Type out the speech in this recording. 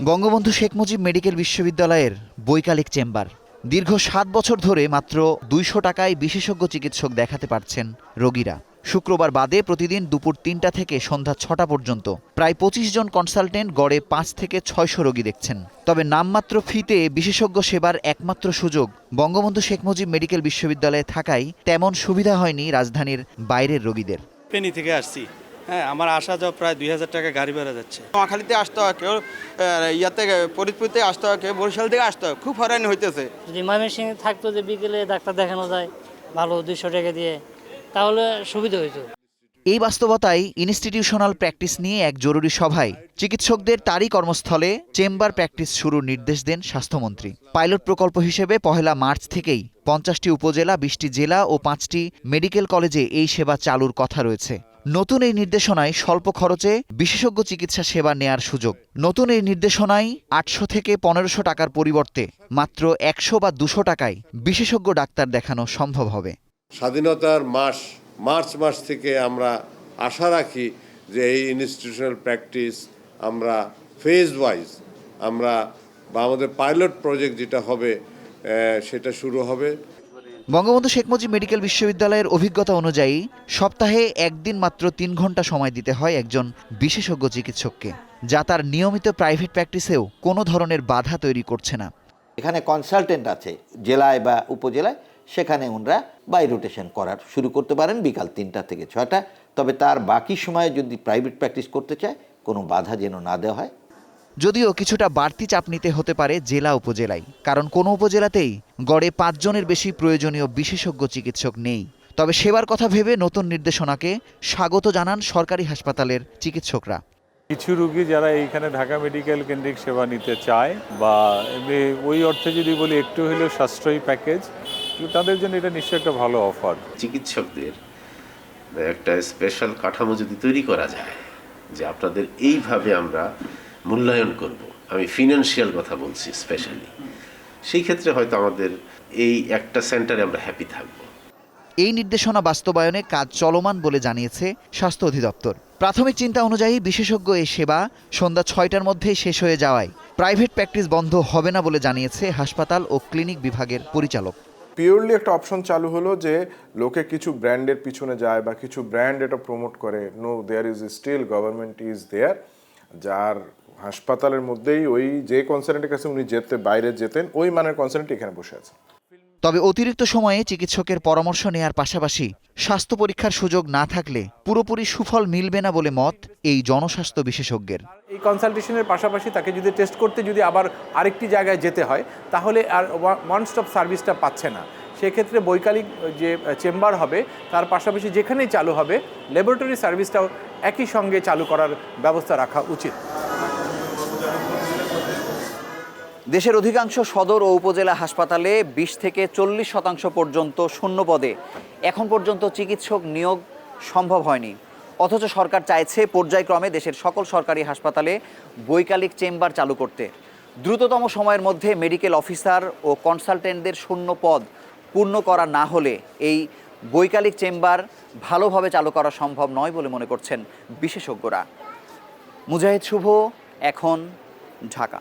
Bangabandhu Sheikh Mujib medical বিশ্ববিদ্যালয়ের বৈকালিক chamber. দীর্ঘ সাত বছর ধরে মাত্র দুইশো টাকায় বিশেষজ্ঞ চিকিৎসক দেখাতে পারছেন রোগীরা। শুক্রবার বাদে প্রতিদিন দুপুর তিনটা থেকে সন্ধ্যা ছটা পর্যন্ত প্রায় পঁচিশ জন কনসালটেন্ট গড়ে পাঁচ থেকে ছয়শো রোগী দেখছেন। তবে নামমাত্র ফিতে বিশেষজ্ঞ সেবার একমাত্র সুযোগ বঙ্গবন্ধু শেখ মুজিব মেডিকেল বিশ্ববিদ্যালয়ে থাকায় তেমন সুবিধা হয়নি রাজধানীর বাইরের রোগীদের। ফেনী থেকে আসছি। হ্যাঁ আমার আসা যাওয়া প্রায় দুই হাজার টাকা গাড়ি ভাড়া যাচ্ছে। নোয়াখালীতে আসতে হয় কেউ ইয়াতে ফরিদপুরতে আসতে হয় কেউ বরিশাল থেকে আসতে হয় খুব হয়রানি হইতেছে। যদি ময়মনসিংহে থাকতো যে বিকেলে ডাক্তার দেখানো যায় ভালো দুইশো টাকা দিয়ে তাহলে সুবিধা হইতো। এই বাস্তবতায় ইনস্টিটিউশনাল প্র্যাকটিস নিয়ে এক জরুরি সভায় চিকিৎসকদের তারই কর্মস্থলে চেম্বার প্র্যাকটিস শুরুর নির্দেশ দেন স্বাস্থ্যমন্ত্রী। পাইলট প্রকল্প হিসেবে পহেলা মার্চ থেকেই পঞ্চাশটি উপজেলা বিশটি জেলা ও পাঁচটি মেডিকেল কলেজে এই সেবা চালুর কথা রয়েছে। নতুন এই নির্দেশনায় স্বল্প খরচে বিশেষজ্ঞ চিকিৎসা সেবা নেয়ার সুযোগ। নতুন এই নির্দেশনায় আটশো থেকে পনেরোশো টাকার পরিবর্তে মাত্র একশো বা দুশো টাকায় বিশেষজ্ঞ ডাক্তার দেখানো সম্ভব হবে। স্বাধীনতার মাস, মার্চ মাস থেকে আমরা আশা রাখি যে এই ইনস্টিটিউশনাল প্র্যাকটিস আমরা ফেজ ওয়াইজ আমরা বা আমাদের পাইলট প্রজেক্ট যেটা হবে সেটা শুরু হবে। বঙ্গবন্ধু শেখ মুজিব মেডিকেল বিশ্ববিদ্যালয়ের অভিজ্ঞতা অনুযায়ী, সপ্তাহে একদিন মাত্র তিন ঘণ্টা সময় দিতে হয় একজন বিশেষজ্ঞ চিকিৎসককে, যা তার নিয়মিত প্রাইভেট প্র্যাকটিসেও কোনো ধরনের বাধা তৈরি করছে না। এখানে কনসালটেন্ট আছে, জেলায় বা উপজেলায়, সেখানে ওনারা বাই রোটেশন করার শুরু করতে পারেন বিকাল তিনটা থেকে ছয়টা, তবে তার বাকি সময়ে যদি প্রাইভেট প্র্যাকটিস করতে চায়, কোনো বাধা যেন না দেওয়া হয়। যদিও কিছুটা বাড়তি চাপ নিতে হতে পারে জেলা উপজেলায় কারণ কোনো উপজেলাতেই গড়ে পাঁচজনের বেশি প্রয়োজনীয় বিশেষজ্ঞ চিকিৎসক নেই। তবে সেবার কথা ভেবে নতুন নির্দেশনাকে স্বাগত জানান সরকারি হাসপাতালের চিকিৎসকরা। কিছু রুগী যারা এইখানে ঢাকা মেডিকেল কেন্দ্রিক সেবা নিতে চায় বা এমনি ওই অর্থে যদি বলি একটু হলেও সাশ্রয়ী প্যাকেজ তাদের জন্য এটা নিশ্চয়ই একটা ভালো অফার। চিকিৎসকদের একটা স্পেশাল কাঠামো যদি তৈরি করা যায় যে আপনাদের এইভাবে আমরা মূল্যায়ন করব। আমি ফিনান্সিয়াল কথা বলছি স্পেশালি সেই ক্ষেত্রে হয়তো আমাদের এই একটা সেন্টারে আমরা হ্যাপি থাকব। এই নির্দেশনা বাস্তবায়নে কাজ চলমান বলে জানিয়েছে স্বাস্থ্য অধিদপ্তর। প্রাথমিক চিন্তা অনুযায়ী বিশেষজ্ঞ এই সেবা সন্ধ্যা ছয়টার মধ্যেই শেষ হয়ে যাওয়ায় প্রাইভেট প্র্যাকটিস বন্ধ হবে না বলে জানিয়েছে হাসপাতাল ও ক্লিনিক বিভাগের পরিচালক। পিওরলি একটা অপশন চালু হলো যে লোকে কিছু ব্র্যান্ডের পিছনে যায় বা কিছু ব্র্যান্ড এটা প্রমোট করে no there is still government is there যার হাসপাতালের মধ্যেই ওই যে কনসার্টের কাছে উনি যেতে বাইরে যেতেন ওই মানের কনসার্ট এখানে বসে আছে। তবে অতিরিক্ত সময়ে চিকিৎসকের পরামর্শ নেয়ার পাশাপাশি স্বাস্থ্য পরীক্ষার সুযোগ না থাকলে পুরোপুরি সুফল মিলবে না বলে মত এই জনস্বাস্থ্য বিশেষজ্ঞের। এই কনসালটেশনের পাশাপাশি তাকে যদি টেস্ট করতে যদি আবার আরেকটি জায়গায় যেতে হয় তাহলে আর ওয়ান স্টপ সার্ভিসটা পাচ্ছে না। সেক্ষেত্রে বৈকালিক যে চেম্বার হবে তার পাশাপাশি যেখানেই চালু হবে ল্যাবরেটরি সার্ভিসটাও একই সঙ্গে চালু করার ব্যবস্থা রাখা উচিত। দেশের অধিকাংশ সদর ও উপজেলা হাসপাতালে বিশ থেকে চল্লিশ শতাংশ পর্যন্ত শূন্য পদে এখন পর্যন্ত চিকিৎসক নিয়োগ সম্ভব হয়নি। অথচ সরকার চাইছে পর্যায়ক্রমে দেশের সকল সরকারি হাসপাতালে বৈকালিক চেম্বার চালু করতে। দ্রুততম সময়ের মধ্যে মেডিকেল অফিসার ও কনসালটেন্টদের শূন্য পদ পূর্ণ করা না হলে এই বৈকালিক চেম্বার ভালোভাবে চালু করা সম্ভব নয় বলে মনে করছেন বিশেষজ্ঞরা। মুজাহিদ শুভ, এখন ঢাকা।